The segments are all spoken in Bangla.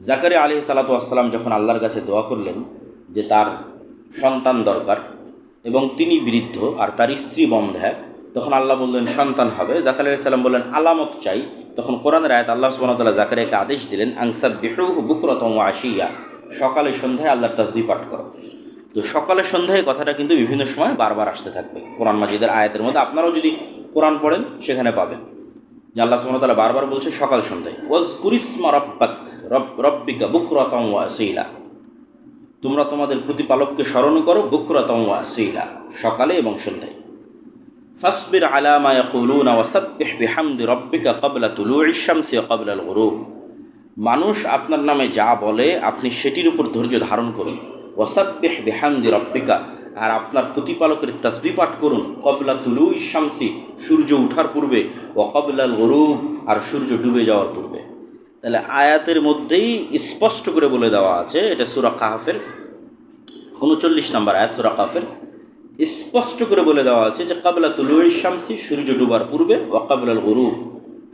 জাকারি আলী সালাতু আসসালাম যখন আল্লাহর কাছে দোয়া করলেন যে তার সন্তান দরকার এবং তিনি বৃদ্ধ আর তার স্ত্রী বন্ধা, তখন আল্লাহ বললেন, সন্তান হবে। জাকার আলি সাল্লাম বললেন, আলামত চাই। তখন কোরআনের আয়াত আল্লাহ সুবাহতাল্লাহ জাকারিয়াকে আদেশ দিলেন আংসাব বিহু বুকরতম আশিয়া। সকালে সন্ধ্যায় আল্লাহর তাজবি পাঠ করো। তো সকালে সন্ধ্যায় কথাটা কিন্তু বিভিন্ন সময় বারবার আসতে থাকবে। কোরআন মাজিদের আয়াতের মধ্যে আপনারাও যদি কোরআন পড়েন, সেখানে পাবেন। যে আল্লাহ সুবাহতাল্লাহ বারবার বলছে সকাল সন্ধ্যায় ওয়াজ কুরিসমা রব্বাক, রব, রব্বিকা বুকরতম ওয়াসিলা তোমরা তোমাদের প্রতিপালককে স্মরণ করো বুকরতম ওয়াসিলা সকালে এবং সন্ধ্যায়। ফাসবির আলামা ইয়াকুলুনা ওয়াসাব্বিহ বিহামদি রব্বিকা ক্বাবলা তুলুইশ শামসি ওয়া ক্বাবলা আল গুরুব মানুষ আপনার নামে যা বলে, আপনি সেটির উপর ধৈর্য ধারণ করুন। ওয়াসাব্বিহ বিহামদি রব্বিকা আর আপনার প্রতিপালকের তসবি পাঠ করুন কবলা তুলুই শামসি, সূর্য উঠার পূর্বে ও কবলাল গরুব, আর সূর্য ডুবে যাওয়ার পূর্বে। তাহলে আয়াতের মধ্যেই স্পষ্ট করে বলে দেওয়া আছে, এটা সুরা কাহাফের উনচল্লিশ নম্বর আয়াত, সুরা কাহাফের। স্পষ্ট করে বলে দেওয়া আছে যে কাবলা তুলুই শামসি, সূর্য ডুবার পূর্বে ও কাবলাল গরুব,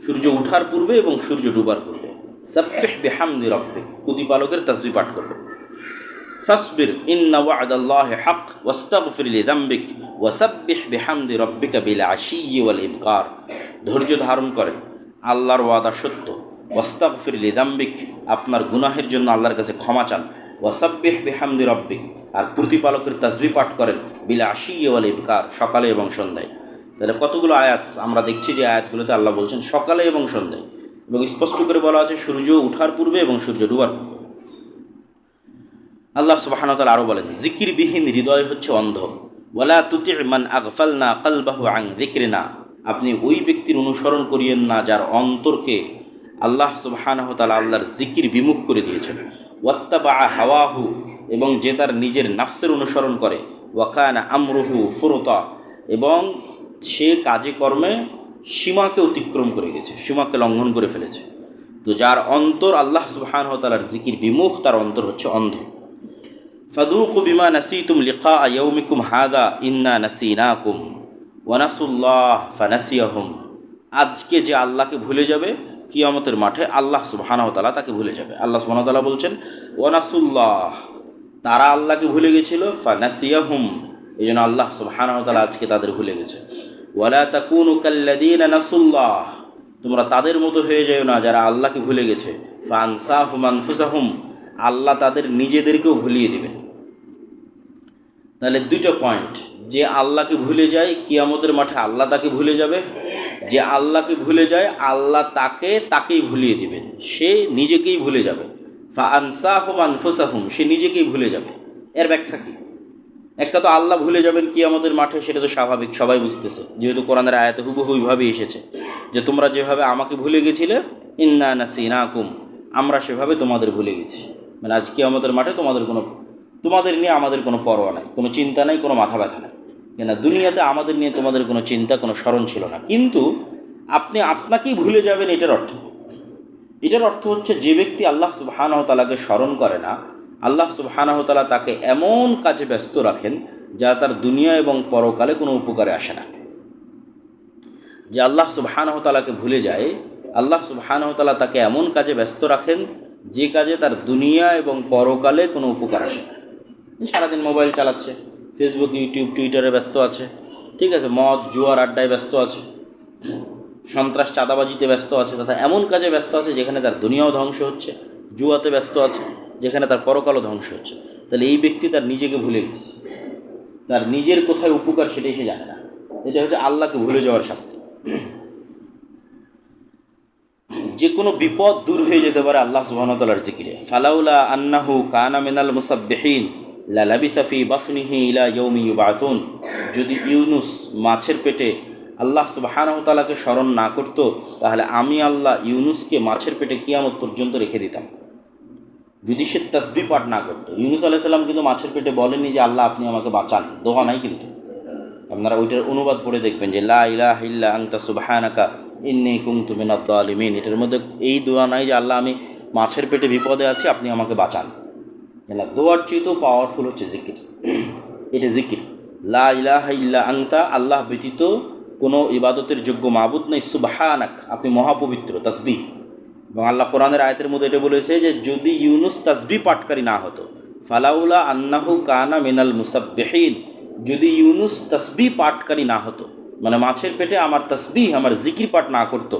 সূর্য উঠার পূর্বে এবং সূর্য ডুবার পূর্বে। সাব্বিহ বিহামদি রব্বিক, প্রতিপালকের তসবি পাঠ করবে ফাসবির ইন্না ওয়াদাল্লাহ হক ওয়াস্তাগফিরলি দাম্বিক, ওয়াসাব্বিহ বিহামদি রব্বিকা বিল আশি ওয়াল ইবকার। ধৈর্য ধারণ করেন, আল্লাহর ওয়াদা সত্য। ওয়াস্তাগফিরলি দাম্বিক, আপনার গুনাহের জন্য আল্লাহর কাছে ক্ষমা চান। ওয়াসাব্বিহ বিহামদি রব্বিক, আর প্রতিপালকের তাজবি পাঠ করেন, বিল আশি ওয়াল ইবকার, সকালে এবং সন্ধ্যায়। তাহলে কতগুলো আয়াত আমরা দেখছি যে আয়াতগুলোতে আল্লাহ বলছেন সকালে এবং সন্ধ্যায়? এবং স্পষ্ট করে বলা আছে সূর্য উঠার পূর্বে এবং সূর্য ডুবার পূর্বে। আল্লাহ সুবাহানতাল আরও বলেন, জিকিরবিহীন হৃদয় হচ্ছে অন্ধ। ওয়ালা তুতি মান আগফাল না কালবাহু আং দিক্রে না আপনি ওই ব্যক্তির অনুসরণ করিয়েন না যার অন্তরকে আল্লাহ সুবাহানহতাল আল্লাহর জিকির বিমুখ করে দিয়েছেন। ওয়াত্তাবা হাওয়াহু, এবং যে তার নিজের নাফসের অনুসরণ করে। ওয়াকানা আমরুহু ফুরতা, এবং সে কাজে কর্মে সীমাকে অতিক্রম করে গেছে, সীমাকে লঙ্ঘন করে ফেলেছে। তো যার অন্তর আল্লাহ সুবাহানহতালার জিকির বিমুখ, তার অন্তর হচ্ছে অন্ধ। ফাদুকু বিমা নাসিতুম লিকা ইয়ৌমিকুম হাদা ইন্না নাসিনাকুম ওয়ানাসুল্লাহ ফানাসিয়াহুম। আজকে যে আল্লাহকে ভুলে যাবে, কিয়ামতের মাঠে আল্লাহ সুবহানাহু তাআলা তাকে ভুলে যাবে। আল্লাহ সুবহানাহু তাআলা বলছেন ওয়ানাসুল্লাহ তারা আল্লাহকে ভুলে গেছিল, ফানাসিয়াহুম। এই জন্য আল্লাহ সুবহানাহু তাআলা আজকে তাদের ভুলে গেছে। ওয়ালা তাকুনু কাল্লাযীনা নাসুল্লাহ তোমরা তাদের মতো হয়ে যেও না যারা আল্লাহকে ভুলে গেছে। ফানসাহুম আনফুসাহুম আল্লাহ তাদের নিজেদেরকেও ভুলিয়ে দেবেন। তাহলে দুটো পয়েন্ট যে আল্লাহকে ভুলে যায়, কিয়ামতের মাঠে আল্লাহ তাকে ভুলে যাবে। যে আল্লাহকে ভুলে যায়, আল্লাহ তাকে, তাকেই ভুলিয়ে দিবেন সে নিজেকেই ভুলে যাবে। ফা আনসাহুম আনফুসাহুম, সে নিজেকেই ভুলে যাবে। এর ব্যাখ্যা কী? একটা তো আল্লাহ ভুলে যাবেন কিয়ামতের মাঠে, সেটা তো স্বাভাবিক, সবাই বুঝতেছে। যেহেতু কোরআনের আয়াতে হুবহু এসেছে, যে তোমরা যেভাবে আমাকে ভুলে গেছিলে, ইন্না নাসিনাকুম, আমরা সেভাবে তোমাদের ভুলে গেছি। মানে আজ কিয়ামতের মাঠে তোমাদের কোনো তোমাদের নিয়ে আমাদের কোনো পরোয়া নাই, কোনো চিন্তা নাই, কোনো মাথা ব্যথা নাই। কেন দুনিয়াতে আমাদের নিয়ে তোমাদের কোনো চিন্তা, কোনো স্মরণ ছিল না। কিন্তু আপনি আপনাকেই ভুলে যাবেন এটার অর্থ। এটার অর্থ হচ্ছে যে ব্যক্তি আল্লাহ সুবাহানহতালাকে স্মরণ করে না, আল্লাহ সুবাহানহতালা তাকে এমন কাজে ব্যস্ত রাখেন যা তার দুনিয়া এবং পরকালে কোনো উপকারে আসে না। যে আল্লাহ সুবাহানহতালাকে ভুলে যায়, আল্লাহ সুবাহানহতালা তাকে এমন কাজে ব্যস্ত রাখেন যে কাজে তার দুনিয়া এবং পরকালে কোনো উপকার আসে না। সারাদিন মোবাইল চালাচ্ছে। ফেসবুক ইউটিউব টুইটারে ব্যস্ত আছে। ঠিক আছে, মদ, জুয়ার আড্ডায় ব্যস্ত আছে। সন্ত্রাস চাঁদাবাজিতে ব্যস্ত আছে তথা এমন কাজে ব্যস্ত আছে যেখানে তার দুনিয়াও ধ্বংস হচ্ছে, জুয়াতে ব্যস্ত আছে, যেখানে তার পরকালও ধ্বংস হচ্ছে। তাহলে এই ব্যক্তি তার নিজেকে ভুলে গেছে। তার নিজের কোথায় উপকার সেটাই সে জানে না। এটা হচ্ছে আল্লাহকে ভুলে যাওয়ার শাস্তি। যে কোনো বিপদ দূর হয়ে যেতে পারে আল্লাহ সুবাহতালার জিকিরে। ফালাউলা আন্নাহু কানা মিনাল মুসাব্বিহিন। লালাবিসাফি বাফনিহি ইলা ইয়ৌমি ইউবাথুন যদি ইউনুস মাছের পেটে আল্লাহ সুবাহানহতালাকে স্মরণ না করত, তাহলে আমি আল্লাহ ইউনুসকে মাছের পেটে কিয়ামত পর্যন্ত রেখে দিতাম। যদি সে তসবি পাঠ না করতো। ইউনুস আলাইসাল্লাম কিন্তু মাছের পেটে বলেনি যে, আল্লাহ, আপনি আমাকে বাঁচান। দোয়া নাই কিন্তু। আপনারা ওইটার অনুবাদ পড়ে দেখবেন যে, লা ইলাহ ইল্লা আংতা সুবাহানাকা, ইন্নি কুমতু মিনাদ আলিমিন এটার মধ্যে এই দোয়া নাই যে, আল্লাহ, আমি মাছের পেটে বিপদে আছি, আপনি আমাকে বাঁচান। না দোয়ার চেয়েতেও পাওয়ারফুল হচ্ছে জিকির। এটা জিকির। লা ইলাহা ইল্লা আংতা আল্লাহ ব্যতীত কোনো ইবাদতের যোগ্য মাবুদ নেই। সুবাহানাক, আপনি মহাপবিত্র তসবি এবং আল্লাহ কোরআনের আয়তের মধ্যে এটা বলেছে যে, যদি ইউনুস তাসবি পাটকারী না হতো, ফালাউলা আন্নাহু কানা মিনাল মুসাব্বিহিন, যদি ইউনুস তসবি পাঠকারী না হতো মানে মাছের পেটে আমার তসবি আমার জিকির পাঠ না করতো,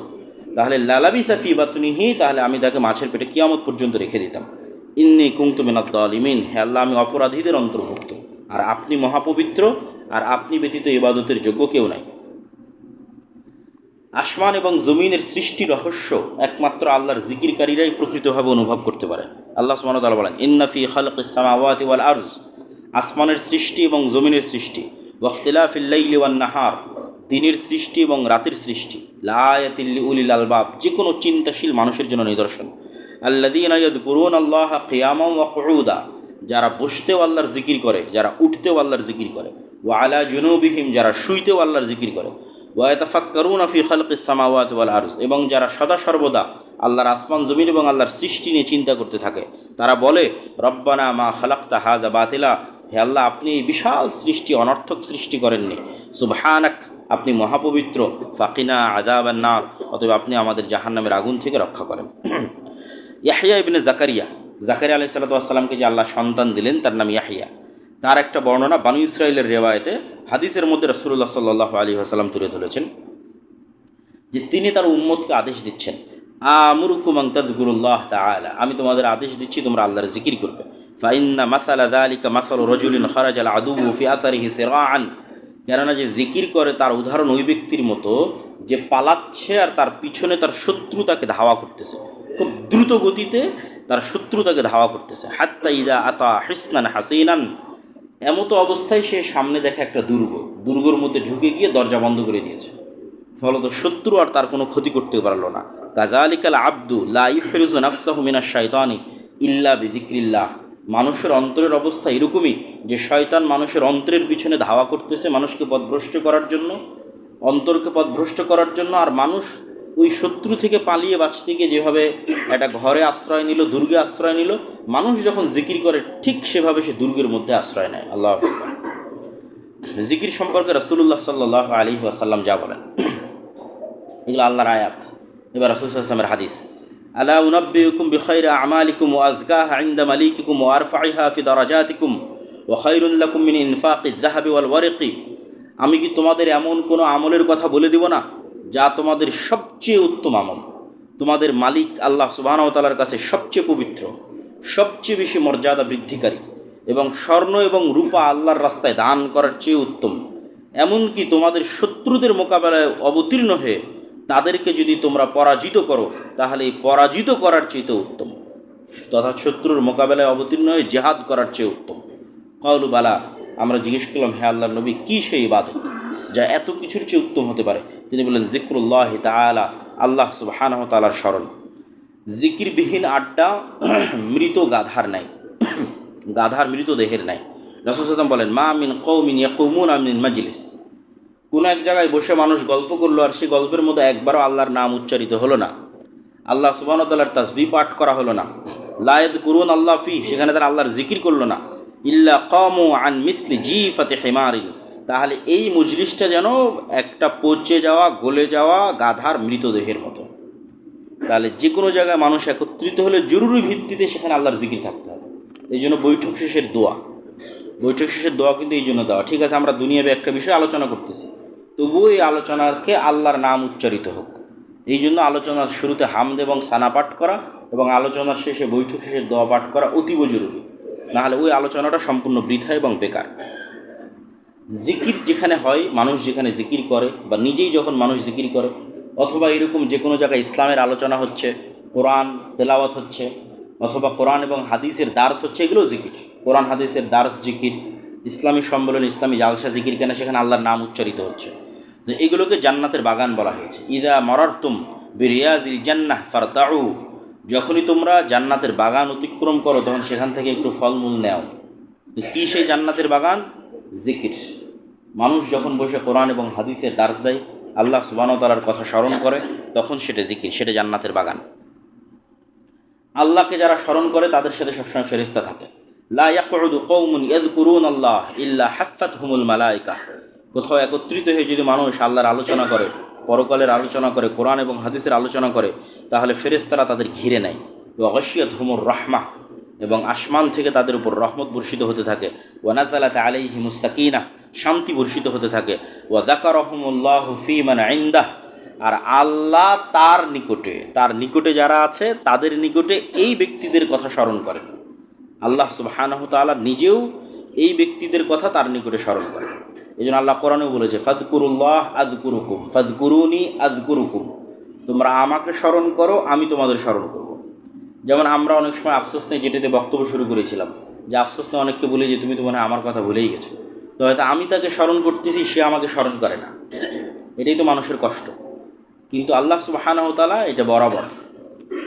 তাহলে লালাবি সাফি বাতুনিহি, তাহলে আমি তাকে মাছের পেটে কিয়ামত পর্যন্ত রেখে দিতাম। ইন্নি কুংতু মিনাদ আলিমিন হে আল্লাহ, আমি অপরাধীদের অন্তর্ভুক্ত। আর আপনি মহাপবিত্র, আর আপনি ব্যতীত ইবাদতের যোগ্য কেউ নাই। আসমান এবং জমিনের সৃষ্টি রহস্য একমাত্র আল্লাহর জিকিরকারীরাই প্রকৃতভাবে অনুভব করতে পারে আল্লাহ ওয়া তাআলা বলেন ইন্নাফি খালক সামাওয়াতি ওয়াল আরজ। আসমানের সৃষ্টি এবং জমিনের সৃষ্টি। ওয়াখতিলাফিল্লাইলি নাহার। দিনের সৃষ্টি এবং রাতের সৃষ্টি। লায়াতিল্লি উলিল আলবাব। যে কোনো চিন্তাশীল মানুষের জন্য নিদর্শন। আল্লাদিন ইয়াদকুরুন আল্লাহ কিয়ামাম ওয়া যারা বসতেও আল্লাহর জিকির করে, যারা উঠতেও আল্লাহর জিকির করে, ওয়া আলা জুনুবিহিম, যারা শুইতেও আল্লাহর জিকির করে ওয়াতাফাক্কারুন ফি খালকিস সামাওয়াত ওয়াল আরজ, এবং যারা সদা সর্বদা আল্লাহর আসমান, জমিন এবং আল্লাহর সৃষ্টি নিয়ে চিন্তা করতে থাকে, তারা বলে, রব্বানা মা খালাক্তা হাজা বাতিলা, হে আল্লাহ, আপনি এই বিশাল সৃষ্টি, অনর্থক সৃষ্টি করেননি। সুবহানাক, আপনি মহাপবিত্র, ফাকিনা আদাবান্নার অতএব আপনি আমাদের জাহান্নামের আগুন থেকে রক্ষা করেন। ইয়াহিয়া ইবনে জাকারিয়া। জাকারিয়া আলাই সাল্লাতামকে যে আল্লাহ সন্তান দিলেন, তার নাম ইয়াহিয়া তার একটা বর্ণনা বানু ইসরায়েলের রেওয়ায়তে, হাদিসের মধ্যে রসুল্লাহ সাল্লাহ আলী আসাল্লাম তুলে ধরেছেন, যে তিনি তার উম্মতকে আদেশ দিচ্ছেন, আমুরুকুমাং আমি তোমাদের আদেশ দিচ্ছি, তোমরা আল্লাহর জিকির করবে। ফাইন্না মাসালা দালিকা মাসাল রজুলিন খরাজ আল আদু ফি আসারিহি কেননা যে জিকির করে তার উদাহরণ ওই ব্যক্তির মতো, যে পালাচ্ছে আর তার পিছনে তার শত্রু তাকে ধাওয়া করতেছে। খুব দ্রুত গতিতে তার শত্রু তাকে ধাওয়া করতেছে। হাত্তা ইদা আতা হিসনান হাসিনান। এমতো অবস্থায় সে সামনে দেখে একটা দুর্গ। দুর্গর মধ্যে ঢুকে গিয়ে দরজা বন্ধ করে দিয়েছে। ফলত শত্রু আর তার কোনো ক্ষতি করতে পারল না। কাজালিকাল আব্দু লা ইহরিজু নাফসাহু মিনাশ শাইতানি ইল্লা বিযিকরিল্লাহ। মানুষের অন্তরের অবস্থা এরকমই যে শয়তান মানুষের অন্তরের পিছনে ধাওয়া করতেছে মানুষকে পথভ্রষ্ট করার জন্য, অন্তরকে পথভ্রষ্ট করার জন্য, আর মানুষ ওই শত্রু থেকে পালিয়ে বাঁচতে গিয়ে যেভাবে একটা ঘরে আশ্রয় নিল, দুর্গে আশ্রয় নিল, মানুষ যখন জিকির করে, ঠিক সেভাবে সে দুর্গের মধ্যে আশ্রয় নেয়। আল্লাহ জিকির সম্পর্কে রসুল্লাহ সাল্লাহ আলী ওয়াসাল্লাম যা বলেন। এগুলো আল্লাহর আয়াত। এবার রসুল আসলামের হাদিস। আলা উনব্বিউকুম বিখাইরা আমালিকুম ওয়া আজকাহা ইনদা মালিকিকুম ওয়া আরফাইহা ফি দারাজাতিকুম ওয়া খায়রুল লাকুম মিন ইনফাকিয যাহাবি ওয়াল ওয়ারিকি। আমি কি তোমাদের এমন কোনো আমলের কথা বলে দিব না? যা তোমাদের সবচেয়ে উত্তম আমল। তোমাদের মালিক আল্লাহ ওয়া কাছে সবচেয়ে পবিত্র, সবচেয়ে বেশি মর্যাদা বৃদ্ধিকারী এবং স্বর্ণ এবং রূপা আল্লাহর রাস্তায় দান করার চেয়ে উত্তম। এমনকি তোমাদের শত্রুদের মোকাবেলায় অবতীর্ণ হয়ে তাদেরকে যদি তোমরা পরাজিত করো, তাহলে এই পরাজিত করার চেয়ে উত্তম। তথা শত্রুর মোকাবেলায় অবতীর্ণ হয়ে জেহাদ করার চেয়ে উত্তম। কাউলু বালা আমরা জিজ্ঞেস করলাম হ্যাঁ আল্লাহ নবী, কী সেই ইবাদত যা এত কিছুর চেয়ে উত্তম হতে পারে? তিনি বললেন জিক্রুল্লাহ তালা আল্লাহ সুবাহানহ তালার স্মরণ। জিকিরবিহীন আড্ডা মৃত গাধার নাই। গাধার মৃতদেহের নাই। রসুল সাল্লাম বলেন, মা মিন কৌমিন ইয়াকুমুন আমিন মাজলিস। কোনো এক জায়গায় বসে মানুষ গল্প করল আর সেই গল্পের মধ্যে একবারও আল্লাহর নাম উচ্চারিত হলো না। আল্লাহ সুবাহতাল্লাহর তাসবি পাঠ করা হলো না। লায়েদ কুরুন আল্লাহ ফি, সেখানে তারা আল্লাহর জিকির করল না। ইল্লা কমু আন মিসলি জি ফাতে হেমারিন তাহলে এই মজলিসটা যেন একটা পচে যাওয়া, গলে যাওয়া গাধার মৃতদেহের মতো। তাহলে যে কোনো জায়গায় মানুষ একত্রিত হলে জরুরি ভিত্তিতে সেখানে আল্লাহর জিকির থাকতে হবে। এই জন্য বৈঠক শেষের দোয়া। বৈঠক শেষের দোয়া কিন্তু এই জন্য দেওয়া। ঠিক আছে, আমরা দুনিয়াবে একটা বিষয় আলোচনা করতেছি। তবুও এই আলোচনাকে আল্লাহর নাম উচ্চারিত হোক। এই জন্য আলোচনার শুরুতে হামদ এবং সানা পাঠ করা এবং আলোচনার শেষে বৈঠক শেষের দোয়া পাঠ করা অতীব জরুরি। নাহলে ওই আলোচনাটা সম্পূর্ণ বৃথা এবং বেকার। জিকির যেখানে হয়, মানুষ যেখানে জিকির করে বা নিজেই যখন মানুষ জিকির করে, অথবা এরকম যে কোনো জায়গায় ইসলামের আলোচনা হচ্ছে, কোরআন, তেলাওয়াত হচ্ছে, অথবা কোরআন এবং হাদিসের দার্স হচ্ছে এগুলো জিকির। কোরআন, হাদিসের দার্স জিকির, ইসলামী সম্মেলন, ইসলামী জালসা জিকির কেনা সেখানে আল্লাহর নাম উচ্চারিত হচ্ছে? এগুলোকে জান্নাতের বাগান বলা হয়েছে। ইদা মরারতুম বিরিয়াজিল জান্নাহ ফারতাউ যখনই তোমরা জান্নাতের বাগান অতিক্রম করো, তখন সেখান থেকে একটু ফলমূল নেও। কী সেই জান্নাতের বাগান? জিকির। মানুষ যখন বসে কোরআন এবং হাদিসের দার্স দেয়, আল্লাহ সুবানতালার কথা স্মরণ করে, তখন সেটা জিকির, সেটা জান্নাতের বাগান। আল্লাহকে যারা স্মরণ করে, তাদের সাথে সবসময় ফেরিস্তা থাকে। কওমুন ইয়াযকুরুন আল্লাহ হাফাতহুমুল মালায়েকা কোথাও একত্রিত হয়ে যদি মানুষ আল্লাহর আলোচনা করে পরকালের আলোচনা করে, কোরআন এবং হাদিসের আলোচনা করে, তাহলে ফেরেস্তারা তাদের ঘিরে নেয়। অবশ্যই ধুমুর রহমা, এবং আসমান থেকে তাদের উপর রহমত বর্ষিত হতে থাকে। ওয়ানাজালাতে আলাইহি মুস্তাকিনা, শান্তি বর্ষিত হতে থাকে। ওয়া দাকা রহমুল্লাহ ফিমান আইন্দাহ আর আল্লাহ তার নিকটে তার নিকটে যারা আছে, তাদের নিকটে এই ব্যক্তিদের কথা স্মরণ করেন। আল্লাহ সুবাহানহ তাআলা নিজেও এই ব্যক্তিদের কথা তার নিকটে স্মরণ করে। এই জন্য আল্লাহ কোরআনেও বলেছে, ফাদকুরুল্লাহ আদকুরুকুম ফাদকুরুনি আদকুরুকুম তোমরা আমাকে স্মরণ করো, আমি তোমাদের স্মরণ করব। যেমন আমরা অনেক সময় আফসোস নিয়ে যেটাতে বক্তব্য শুরু করেছিলাম, যে আফসোস নিয়ে অনেককে বলি যে, তুমি তো মনে আমার কথা ভুলেই গেছো। তো হয়তো আমি তাকে স্মরণ করতেছি, সে আমাকে স্মরণ করে না। এটাই তো মানুষের কষ্ট। কিন্তু আল্লাহ সুবাহানহতালা এটা বরাবর।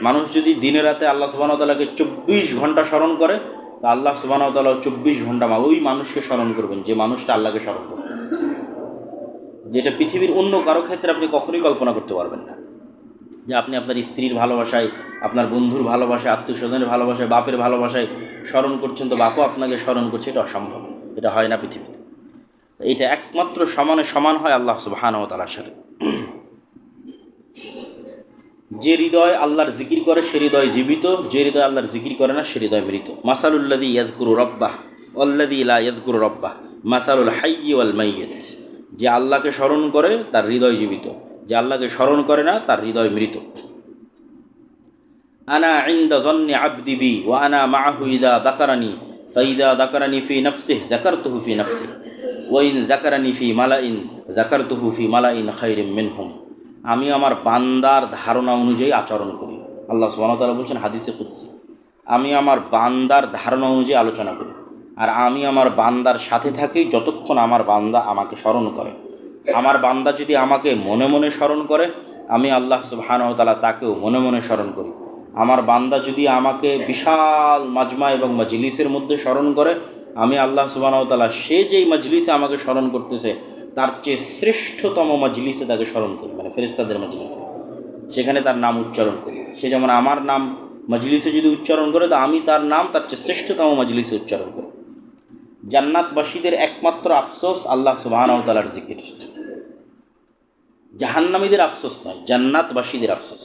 মানুষ যদি দিনে রাতে আল্লাহ সুবাহতালাকে চব্বিশ ঘণ্টা স্মরণ করে তো আল্লাহ সুবাহতালা চব্বিশ ঘণ্টা মা ওই মানুষকে স্মরণ করবেন, যে মানুষটা আল্লাহকে স্মরণ করবে। যেটা পৃথিবীর অন্য কারও ক্ষেত্রে আপনি কখনোই কল্পনা করতে পারবেন না। যে আপনি আপনার স্ত্রীর ভালোবাসায়, আপনার বন্ধুর ভালোবাসায়, আত্মীয়স্বজনের ভালোবাসায়, বাপের ভালোবাসায় স্মরণ করছেন, তো বাপও আপনাকে স্মরণ করছে, এটা অসম্ভব। এটা হয় না পৃথিবীতে। এটা একমাত্র সমানে সমান হয় আল্লাহ সুবাহান তালার সাথে। যে হৃদয় আল্লাহর জিকির করে, সে হৃদয় জীবিত। যে হৃদয় আল্লাহর জিকির করে না, সে হৃদয় মৃত। মাসালুল্লাদি ইয়াদকুরু রব্বাহ অল্লাদি ইলা ইয়াদকুরু রব্বাহ, মাসালুল হাইয়ি ওয়াল যে আল্লাহকে স্মরণ করে, তার হৃদয় জীবিত। যে আল্লাহকে স্মরণ করে না, তার হৃদয় মৃত। আনা ইন্দা জন্নে আবদিবি ও আনা মাহু ইদা দাকারানি, ফাইদা দাকারানি ফি নফসিহ জাকারতুহু ফি নফসিহ। ওয়াইন জাকারানি ফি মালাইন জাকারতুহু ফি মালাইন খাইরিম মিনহুম। আমি আমার বান্দার ধারণা অনুযায়ী আচরণ করি। আল্লাহ সুবহানাহু বলছেন হাদিসে কুদসি, আমি আমার বান্দার ধারণা অনুযায়ী আলোচনা করি আর আমি আমার বান্দার সাথে থাকি যতক্ষণ আমার বান্দা আমাকে স্মরণ করে। আমার বান্দা যদি আমাকে মনে মনে স্মরণ করে, আমি আল্লাহ সুবহানাহু তাআলা তাকেও মনে মনে স্মরণ করি। আমার বান্দা যদি আমাকে বিশাল মাজমা এবং মজলিসের মধ্যে স্মরণ করে, আমি আল্লাহ সুবহানাহু তাআলা সে যেই মজলিসে আমাকে স্মরণ করতেছে তার চেয়ে শ্রেষ্ঠতম মজলিসে তাকে স্মরণ করি মানে ফেরেস্তাদের মজলিসে। সেখানে তার নাম উচ্চারণ করি। সে যেমন আমার নাম মজলিসে যদি উচ্চারণ করে, তো আমি তার নাম তার চেয়ে শ্রেষ্ঠতম মজলিসে উচ্চারণ করি। জান্নাতবাসীদের একমাত্র আফসোস আল্লাহ সুবাহানতালার জিকির। জাহান্নামীদের আফসোস নয়, জান্নাতবাসীদের আফসোস।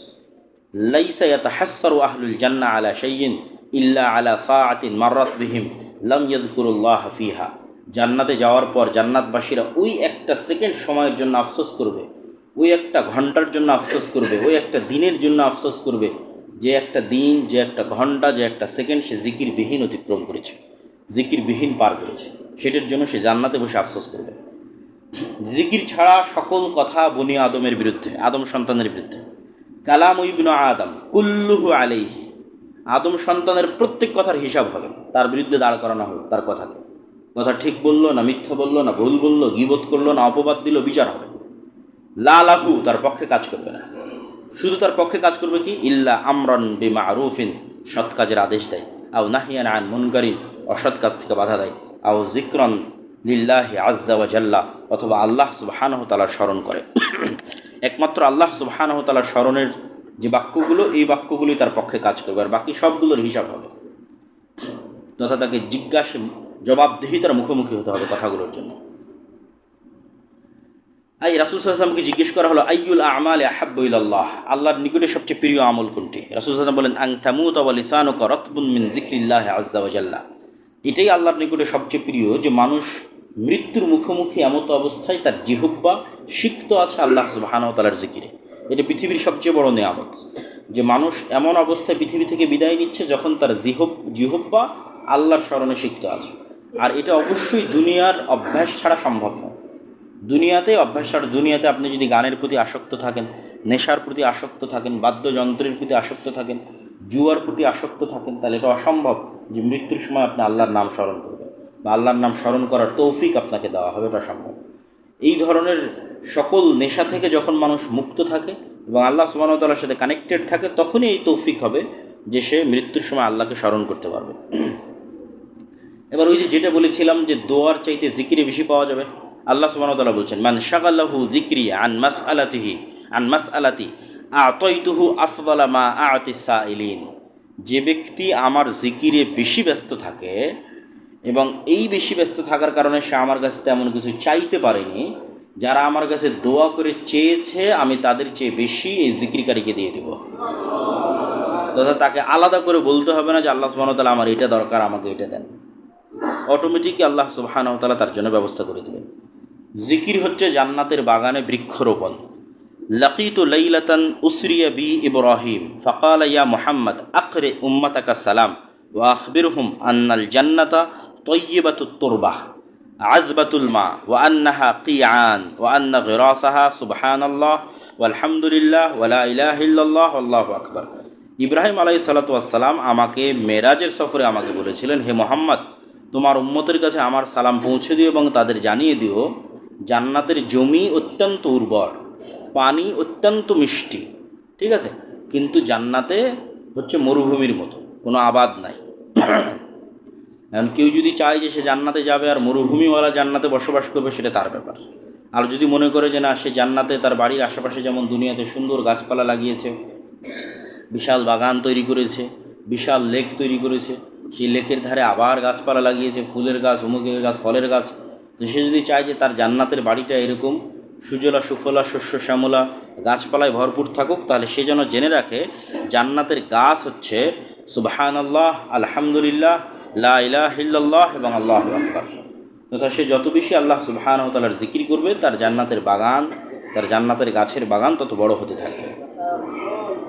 লাইসা ইয়াতাহাসসারু আহলুল জান্নাহ আলা শাইইন ইল্লা আলা সাআতিন মাররাত বিহিম, লাম ইয়াযকুরুল্লাহ ফিহা। জান্নাতে যাওয়ার পর জান্নাতবাসীরা ওই একটা সেকেন্ড সময়ের জন্য আফসোস করবে, ওই একটা ঘণ্টার জন্য আফসোস করবে, ওই একটা দিনের জন্য আফসোস করবে যে একটা দিন, যে একটা ঘণ্টা, যে একটা সেকেন্ড সে জিকিরবিহীন অতিক্রম করেছে, জিকিরবিহীন পার করেছে। সেটার জন্য সে জান্নাতে বসে আফসোস করবে। জিকির ছাড়া সকল কথা বনি আদমের বিরুদ্ধে, আদম সন্তানের বিরুদ্ধে। কালাম ইবনু আদম, কুল্লুহু আলাইহি। আদম সন্তানের প্রত্যেক কথার হিসাব হবে, তার বিরুদ্ধে দাঁড় করানো হবে, তার কথাকে। কথা ঠিক বলল না মিথ্যা বলল না ভুল বলল গিবোধ করল না, অপবাদ দিল, বিচার হবে। লালাহু তার পক্ষে কাজ করবে না। শুধু তার পক্ষে কাজ করবে কি? ইল্লা আমরন বিমা আরুফিন সৎ কাজের আদেশ দেয়। আও নাহিয়ান আন মুনকারিন, অসৎ কাজ থেকে বাধা দেয়। আও জিক্রন লিল্লাহি আজ্জা ওয়া জাল্লা, অথবা আল্লাহ সুবহানাহু তাআলার স্মরণ করে। একমাত্র আল্লাহ সুবহানাহু তাআলার স্মরণের যে বাক্যগুলো, এই বাক্যগুলোই তার পক্ষে কাজ করবে, আর বাকি সবগুলোর হিসাব হবে। তথা তাকে জিজ্ঞাসা জবাবদিহিতার মুখোমুখি হতে হবে কথাগুলোর জন্য। আই, রাসুল সাল্লামকে জিজ্ঞেস করা হলো আইউল আমাল আহাব্বুল্লাহ আল্লাহর নিকটে সবচেয়ে প্রিয় আমল কোনটি? রাসুল সাল্লাম বলেন আং তামুত লিসানু রতবুন মিন জিক্রিল্লাহ আজ্জা ওয়াজাল্লাহ এটাই আল্লাহর নিকটে সবচেয়ে প্রিয় যে মানুষ মৃত্যুর মুখোমুখি এমত অবস্থায় তার জিহব্বা সিক্ত আছে আল্লাহ সুবাহানহ তালার জিকিরে। এটা পৃথিবীর সবচেয়ে বড় নিয়ামত। যে মানুষ এমন অবস্থায় পৃথিবী থেকে বিদায় নিচ্ছে যখন তার জিহব জিহব্বা আল্লাহর স্মরণে সিক্ত আছে। আর এটা অবশ্যই দুনিয়ার অভ্যাস ছাড়া সম্ভব নয়। দুনিয়াতে অভ্যাস ছাড়া দুনিয়াতে আপনি যদি গানের প্রতি আসক্ত থাকেন, নেশার প্রতি আসক্ত থাকেন, বাদ্যযন্ত্রের প্রতি আসক্ত থাকেন, জুয়ার প্রতি আসক্ত থাকেন, তাহলে এটা অসম্ভব যে মৃত্যুর সময় আপনি আল্লাহর নাম স্মরণ করবেন বা আল্লাহর নাম স্মরণ করার তৌফিক আপনাকে দেওয়া হবে, এটা সম্ভব এই ধরনের সকল নেশা থেকে যখন মানুষ মুক্ত থাকে এবং আল্লাহ সুবাহতাল্লার সাথে কানেক্টেড থাকে, তখনই এই তৌফিক হবে যে সে মৃত্যুর সময় আল্লাহকে স্মরণ করতে পারবে। এবার ওই যে যেটা বলেছিলাম যে দোয়ার চাইতে জিকিরে বেশি পাওয়া যাবে, আল্লাহ সুবাহতাল্লাহ বলছেন, মান শাগাল্লাহু জিক্রি আন মাস আলাতিহি আন মাস আলাতি আতইতুহু আফদালা মা আতি সাইলিন যে ব্যক্তি আমার জিকিরে বেশি ব্যস্ত থাকে এবং এই বেশি ব্যস্ত থাকার কারণে সে আমার কাছে তেমন কিছু চাইতে পারেনি, যারা আমার কাছে দোয়া করে চেয়েছে, আমি তাদের চেয়ে বেশি এই জিকিরকারীকে দিয়ে দেব। তথা তাকে আলাদা করে বলতে হবে না যে আল্লাহ সুবাহতালা আমার এটা দরকার, আমাকে এটা দেন। অটোমেটিকই আল্লাহ সুবাহানতালা তার জন্য ব্যবস্থা করে দেবেন। জিকির হচ্ছে জান্নাতের বাগানে বৃক্ষরোপণ। লকিত লাইলাতান উসরিয়া বি ইব্রাহিম, ফকাল ইয়া মোহাম্মদ আখরে উম্মাতাকা সালাম ও আখবিরহুম আন্নাল জান্নাতা তৈবাতুত তোরবাহ আজবাতুল মা ও আন্নাহা কিয়ান ও আন্না গিরাসাহা সুবহান আল্লাহ আলহামদুলিল্লাহ ওয়ালা ইলাহ ইল্লাল্লাহ, আল্লাহু আকবার। ইব্রাহিম আলাই সালাতাম আমাকে মেরাজের সফরে আমাকে বলেছিলেন, হে মোহাম্মদ তোমার উম্মতের কাছে আমার সালাম পৌঁছে দিও এবং তাদের জানিয়ে দিও, জান্নাতের জমি অত্যন্ত উর্বর, পানি অত্যন্ত মিষ্টি, ঠিক আছে? কিন্তু জান্নাতে হচ্ছে মরুভূমির মতো, কোনো আবাদ নাই। এখন কেউ যদি চায় যে সে জান্নাতে যাবে আর মরুভূমিওয়ালা জান্নাতে বসবাস করবে, সেটা তার ব্যাপার। আর যদি মনে করে যে না, সে জান্নাতে তার বাড়ির আশেপাশে যেমন দুনিয়াতে সুন্দর গাছপালা লাগিয়েছে, বিশাল বাগান তৈরি করেছে, বিশাল লেক তৈরি করেছে সেই লেকের ধারে আবার গাছপালা লাগিয়েছে, ফুলের গাছ, অমুকের গাছ, ফলের গাছ। তো সে যদি চায় যে তার জান্নাতের বাড়িটা এরকম, সুজলা, সুফলা, শস্য, শ্যামলা, গাছপালায় ভরপুর থাকুক, তাহলে সে যেন জেনে রাখে জান্নাতের গাছ হচ্ছে সুবাহান আল্লাহ আলহামদুলিল্লাহ, লা ইলাহিল্লাহ এবং আল্লাহ আকবর। তথা সে যত বেশি আল্লাহ সুবহান তালার জিকির করবে, তার জান্নাতের বাগান, তার জান্নাতের গাছের বাগান তত বড় হতে থাকবে।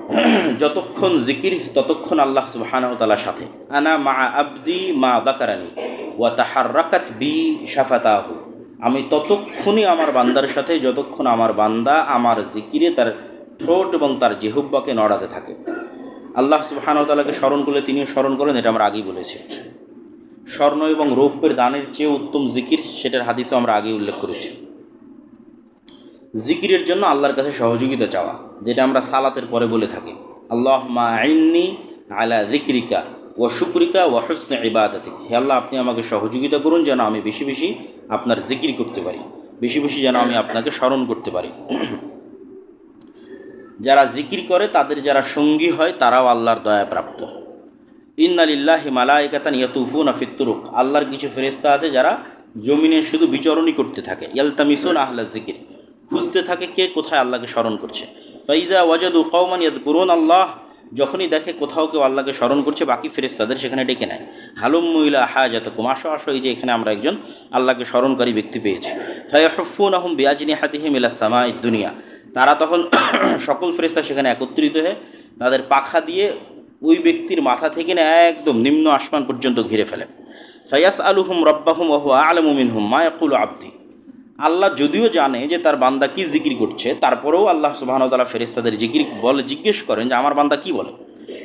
যতক্ষণ জিকির, ততক্ষণ আল্লাহ সুবহানাহু তাআলার সাথে। আনা মা আবদি মা বাকারানি ওয়া তাহাররাকাত বি শাফাতাহু। আমি ততক্ষণই আমার বান্দার সাথে, যতক্ষণ আমার বান্দা আমার জিকিরে তার ঠোঁট এবং তার জেহুব্বাকে নড়াতে থাকে। আল্লাহ সুবহানাহু তাআলাকে স্মরণ করলে তিনিও স্মরণ করেন, এটা আমরা আগেই বলেছি। স্বর্ণ এবং রৌপ্যের দানের চেয়ে উত্তম জিকির, সেটার হাদিসও আমরা আগেই উল্লেখ করেছি। জিকিরের জন্য আল্লাহর কাছে সহযোগিতা চাওয়া, যেটা আমরা সালাতের পরে বলে থাকি। আল্লাহ মা আইননি আলা জিক্রিকা ও শুক্রিকা ও হসনে ইবাদাতি হে আল্লাহ, আপনি আমাকে সহযোগিতা করুন যেন আমি বেশি বেশি আপনার জিকির করতে পারি, বেশি বেশি যেন আমি আপনাকে স্মরণ করতে পারি। যারা জিকির করে, তাদের যারা সঙ্গী হয়, তারাও আল্লাহর দয়া প্রাপ্ত। ইন্নালিল্লাহ মালাইকাতান ইয়াতুফুন আফিত্তুরুক আল্লাহর কিছু ফেরেস্তা আছে যারা জমিনে শুধু বিচরণই করতে থাকে। ইয়ালতামিসুন আহলা জিকির খুঁজতে থাকে কে কোথায় আল্লাহকে স্মরণ করছে। ফাইজা ওয়াজাদু কৌমান ইয়াদ করুন আল্লাহ, যখনই দেখে কোথাও কেউ আল্লাহকে স্মরণ করছে, বাকি ফেরেস্তাদের সেখানে ডেকে নেয়। হালুম মহিলা হায়াজাত কুম আসো আসো, এই যে এখানে আমরা একজন আল্লাহকে স্মরণকারী ব্যক্তি পেয়েছি। ফাইফুন আহম বিয়াজিনী হাতিহিম ইলা সামা দুনিয়া, তারা তখন সকল ফেরেস্তা সেখানে একত্রিত হয়ে তাদের পাখা দিয়ে ওই ব্যক্তির মাথা থেকে না একদম নিম্ন আসমান পর্যন্ত ঘিরে ফেলে। ফায়াস আলুহুম রব্বাহুম ওহু আলমুমিন হুম মায়াকুল আব্দি। আল্লাহ যদিও জানে যে তার বান্দা কি জিকির করছে, তারপরেও আল্লাহ সুবাহতালা ফেরেস্তাদের জিকির বলে, জিজ্ঞেস করেন যে আমার বান্দা কি বলে?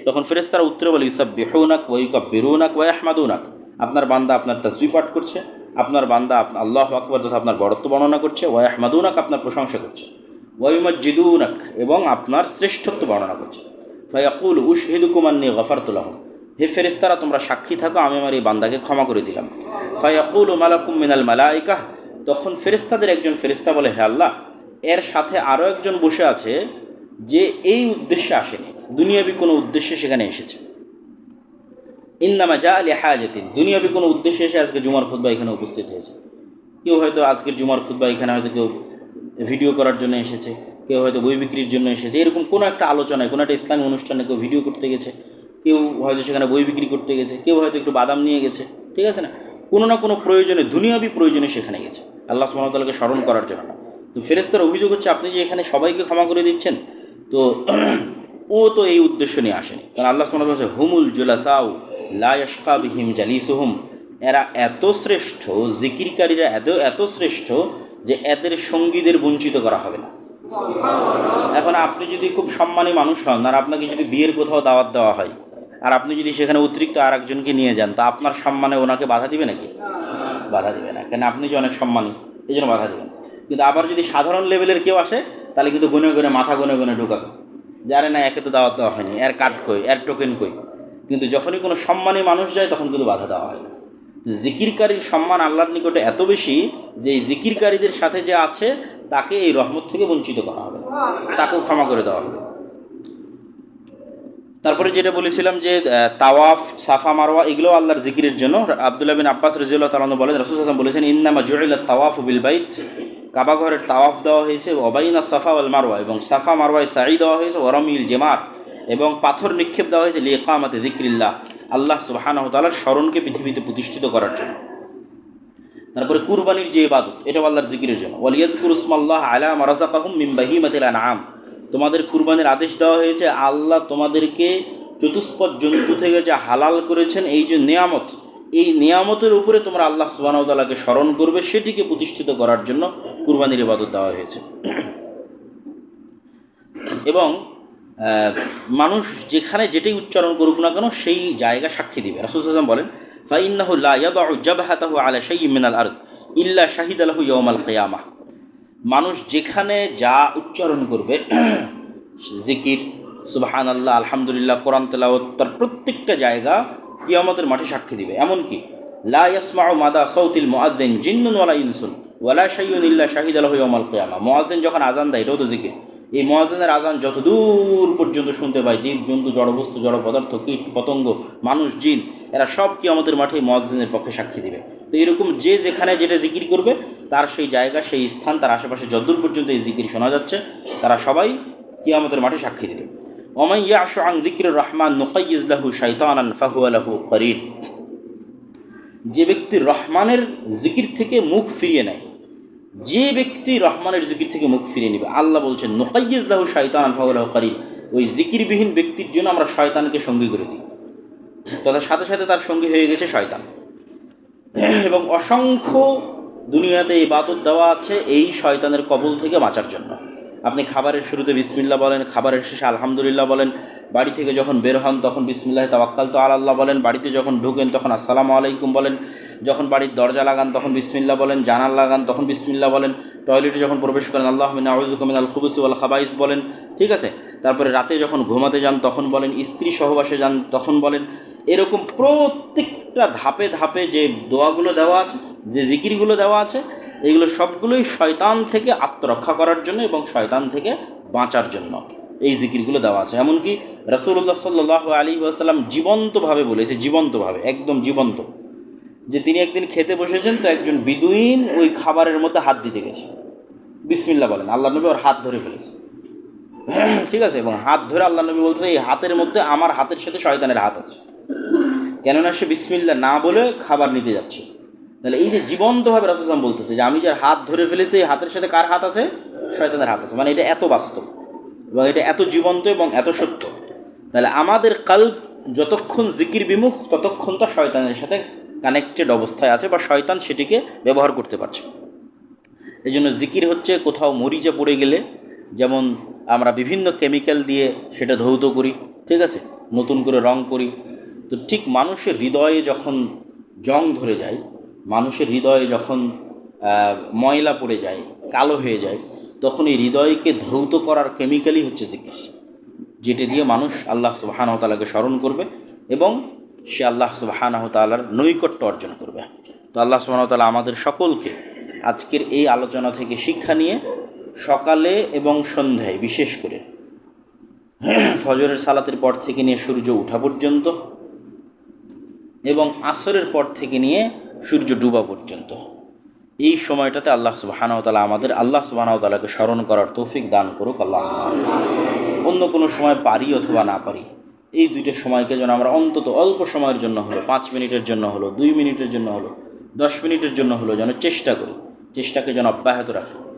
তখন ফেরেস্তারা উত্তরে বলে ইসাব বেহনাক ওইকব বেরুনাক ওয়াই আহমাদুনাক আপনার বান্দা আপনার তসবি পাঠ করছে, আপনার বান্দা আল্লাহ আকবর তথা আপনার বড়ত্ব বর্ণনা করছে ওয়াই আহমাদুনাক আপনার প্রশংসা করছে। ওয়াইমজিদুনাক এবং আপনার শ্রেষ্ঠত্ব বর্ণনা করছে। ফায়াকুল উশহিদুকুমান্নি গফারতুল্লাহ হে ফেরেস্তারা তোমরা সাক্ষী থাকো, আমি আমার এই বান্দাকে ক্ষমা করে দিলাম। ফায়াকুল মালাকুম মিনাল মালাইকা তখন ফেরেস্তাদের একজন ফেরেস্তা বলে, হে আল্লাহ, এর সাথে আরও একজন বসে আছে যে এই উদ্দেশ্যে আসেনি। দুনিয়াবি কোনো উদ্দেশ্যে সেখানে এসেছে। ইন্দামা যা আলী হায়াজাতিন দুনিয়াবি কোনো উদ্দেশ্যে এসে আজকে জুমার খুদ্া এখানে উপস্থিত হয়েছে। কেউ হয়তো আজকের জুমার খুদ্া এখানে হয়তো কেউ ভিডিও করার জন্য এসেছে, কেউ হয়তো বই বিক্রির জন্য এসেছে, এরকম কোনো একটা আলোচনায়, কোনো একটা ইসলামী অনুষ্ঠানে কেউ ভিডিও করতে গেছে, কেউ হয়তো সেখানে বই বিক্রি করতে গেছে, কেউ হয়তো একটু বাদাম নিয়ে গেছে, ঠিক আছে না? কোনো না কোনো প্রয়োজনে, দুনিয়াবি প্রয়োজনে সেখানে গেছে। আল্লাহ সুমতালকে স্মরণ করার জন্য। তো ফেরেস্তার অভিযোগ হচ্ছে, আপনি যে এখানে সবাইকে ক্ষমা করে দিচ্ছেন, তো ও তো এই উদ্দেশ্য নিয়ে আসেনি। কারণ আল্লাহ সুমতাল হচ্ছে হুমুল জুলাসাউ লাশকা বিহিম জালিসুহুম। এরা এত শ্রেষ্ঠ, জিকিরকারীরা এত এত শ্রেষ্ঠ যে এদের সঙ্গীদের বঞ্চিত করা হবে না। এখন আপনি যদি খুব সম্মানী মানুষ হন, আর আপনাকে যদি বিয়ের কোথাও দাওয়াত দেওয়া হয়, আর আপনি যদি সেখানে অতিরিক্ত আর একজনকে নিয়ে যান, তা আপনার সম্মানে ওনাকে বাধা দিবে নাকি? বাধা দিবে না। কেন আপনি যে অনেক সম্মানী, এই জন্য বাধা দেবেন। কিন্তু আবার যদি সাধারণ লেভেলের কেউ আসে, তাহলে কিন্তু গুনে গুনে, মাথা গুনে গুনে ঢুকাবে। যারে না, একে তো দাওয়াত দেওয়া হয়নি, এর কাট কই, এর টোকেন কই। কিন্তু যখনই কোনো সম্মানী মানুষ যায়, তখন কিন্তু বাধা দেওয়া হয় না। জিকিরকারীর সম্মান আল্লাহর নিকটে এত বেশি, যে এই জিকিরকারীদের সাথে যে আছে, তাকে এই রহমত থেকে বঞ্চিত করা হবে তাকেও ক্ষমা করে দেওয়া হবে তারপরে যেটা বলেছিলাম যে তাওয়াফ, সাফা, মারওয়া এগুলো আল্লাহর জিকিরের জন্য। আবদুল্লাহ বিন আব্বাস রাজিউল্লাহ তালন বলেন, রসুল হাসান বলেছেন, ইন্নামা জুইল তাওয়াফ বিল বাইত। কাবা ঘরের তাওয়াফ দেওয়া হয়েছে অবাইনা সাফা আল মারওয়া। এবং সাফা, মারওয়ায় সাই দেওয়া হয়েছে ওরমিল জেমার এবং পাথর নিক্ষেপ দেওয়া হয়েছে, লিকামাতে দিক্রিল্লাহ আল্লাহ সুবাহানাহ তালার স্মরণকে পৃথিবীতে প্রতিষ্ঠিত করার জন্য। তারপরে কুরবানির যে ইবাদত এটা আল্লাহর জিকিরের জন্য। ওয়ালিয়াদকুর উসমাল্লাহ আলা মারাজাকাহুম মিন বাহিমাতিল আনআম। তোমাদের কুরবানির আদেশ দেওয়া হয়েছে, আল্লাহ তোমাদেরকে চতুষ্পদ জন্তু থেকে যা হালাল করেছেন, এই যে নিয়ামত, এই নিয়ামতের উপরে তোমরা আল্লাহ সুবাহতাল্লাহকে স্মরণ করবে, সেটিকে প্রতিষ্ঠিত করার জন্য কুরবানির ইবাদত দেওয়া হয়েছে। এবং মানুষ যেখানে যেটাই উচ্চারণ করুক না কেন, সেই জায়গা সাক্ষী দিবে। রাসুল বলেন, ফাইন্নাহু লা ইয়াদাউ জাবহাতাহু আলা শাইইন মিনাল আরজ ইল্লা শাহিদা লাহু ইয়াউমাল কিয়ামাহ মানুষ যেখানে যা উচ্চারণ করবে, জিকির সুবহান আল্লাহ আলহামদুলিল্লাহ, কোরআন তেলাওয়াত, তার প্রত্যেকটা জায়গা কিয়ামতের মাঠে সাক্ষী দিবে। এমনকি, লা ইয়াসমাউ মাদা সৌতিল মুআদ্দিন জিন্নুন ওয়ালা ইনসুন, ওয়ালা শাইউন ইল্লা শাহিদ আলাহু ইয়াউমাল কিয়ামা। মুআজ্জিন যখন আজান দেয়, এটাও তো জিকির। এই মুআজ্জিনের আজান যত দূর পর্যন্ত শুনতে পায়, জীব, জন্তু, জড়বস্তু, জড় পদার্থ, কীট, পতঙ্গ, মানুষ, জিন, এরা সব কিয়ামতের মাঠে মুআজ্জিনের পক্ষে সাক্ষী দিবে। তো এরকম যে যেখানে যেটা জিকির করবে, তার সেই জায়গা, সেই স্থান, তার আশেপাশে যদ্দূর পর্যন্ত এই জিকির শোনা যাচ্ছে, তারা সবাই কিয়ামতের মাঠে সাক্ষী দিবে। ওমাই ইয়াশু আং দিকির রহমান নুকাইজ লাহু শাইতানান ফাহুয়া লাহু করিন। যে ব্যক্তি রহমানের জিকির থেকে মুখ ফিরিয়ে নেয়, যে ব্যক্তি রহমানের জিকির থেকে মুখ ফিরিয়ে নেবে, আল্লাহ বলছেন নুকাইজ লাহু শাইতান ফাহুয়া লাহু করিন। ওই জিকিরবিহীন ব্যক্তির জন্য আমরা শয়তানকে সঙ্গী করে দিই। তথা সাথে সাথে তার সঙ্গী হয়ে গেছে শয়তান। এবং অসংখ্য দুনিয়াতে এই ইবাদত দেওয়া আছে এই শয়তানের কবল থেকে বাঁচার জন্য। আপনি খাবারের শুরুতে বিসমিল্লা বলেন, খাবারের শেষে আলহামদুলিল্লাহ বলেন, বাড়ি থেকে যখন বের হন তখন বিসমিল্লাহ, তাওয়াক্কাল তো আল্লাহ বলেন, বাড়িতে যখন ঢুকেন তখন আসসালামু আলাইকুম বলেন, যখন বাড়ির দরজা লাগান তখন বিসমিল্লা বলেন, জানাল লাগান তখন বিসমিল্লা বলেন, টয়লেটে যখন প্রবেশ করেন, আল্লাহ আউজুকমিন আল খুবুসু আল খাবাইস বলেন, ঠিক আছে? তারপরে রাতে যখন ঘুমাতে যান তখন বলেন, স্ত্রী সহবাসে যান তখন বলেন এরকম প্রত্যেকটা ধাপে ধাপে যে দোয়াগুলো দেওয়া আছে, যে জিকিরগুলো দেওয়া আছে, এগুলো সবগুলোই শয়তান থেকে আত্মরক্ষা করার জন্য এবং শয়তান থেকে বাঁচার জন্য এই জিকিরগুলো দেওয়া আছে। এমনকি রসুল্লাহ সাল্লাহ আলী আসাল্লাম জীবন্তভাবে বলেছে, জীবন্তভাবে, একদম জীবন্ত, যে তিনি একদিন খেতে বসেছেন তো একজন বিদুইন ওই খাবারের মধ্যে হাত দিতে গেছে। বিসমিল্লা বলেন, আল্লাহ নবী ওর হাত ধরে ফেলেছে। ঠিক আছে? এবং হাত ধরে আল্লাহ নবী বলছে, এই হাতের মধ্যে আমার হাতের সাথে শয়তানের হাত আছে। কেননা সে বিসমিল্লা না বলে খাবার নিতে যাচ্ছে। তাহলে এই যে জীবন্তভাবে রাসুলাম বলতেছে যে আমি যার হাত ধরে ফেলেছি, এই হাতের সাথে কার হাত আছে? শয়তানের হাত আছে। মানে এটা এত বাস্তব এবং এটা এত জীবন্ত এবং এত সত্য। তাহলে আমাদের কাল যতক্ষণ জিকির বিমুখ, ততক্ষণ তো শয়তানের সাথে কানেক্টেড অবস্থায় আছে বা শয়তান সেটিকে ব্যবহার করতে পারছে। এই জন্য জিকির হচ্ছে কোথাও মরিচে পড়ে গেলে, যেমন আমরা বিভিন্ন কেমিক্যাল দিয়ে সেটা ধৌত করি, ঠিক আছে? নতুন করে রং করি তো ঠিক মানুষের হৃদয়ে যখন জং ধরে যায়, মানুষের হৃদয়ে যখন ময়লা পড়ে যায়, কালো হয়ে যায়, তখন এই হৃদয়কে ধৌত করার কেমিক্যালই হচ্ছে জিকির যেটি দিয়ে মানুষ আল্লাহ সুবাহানাহ তালাকে স্মরণ করবে এবং সে আল্লাহ সুবাহানাহ তালার নৈকট্য অর্জন করবে। তো আল্লাহ সুবাহ তালা আমাদের সকলকে আজকের এই আলোচনা থেকে শিক্ষা নিয়ে সকালে এবং সন্ধ্যায় বিশেষ করে ফজরের সালাতের পর থেকে নিয়ে সূর্য ওঠা পর্যন্ত এবং আসরের পর থেকে নিয়ে সূর্য ডুবা পর্যন্ত। এই সময়টাতে আল্লাহ সুবাহানাওতালা আমাদের আল্লাহ সুবাহানাওতালাকে স্মরণ করার তৌফিক দান করুক আল্লাহ। অন্য কোনো সময় পারি অথবা না পারি। এই দুইটা সময়কে যেন আমরা অন্তত অল্প সময়ের জন্য হলো, পাঁচ মিনিটের জন্য হলো, দুই মিনিটের জন্য হলো, দশ মিনিটের জন্য হলো যেন চেষ্টা করি। চেষ্টাকে যেন অব্যাহত রাখি।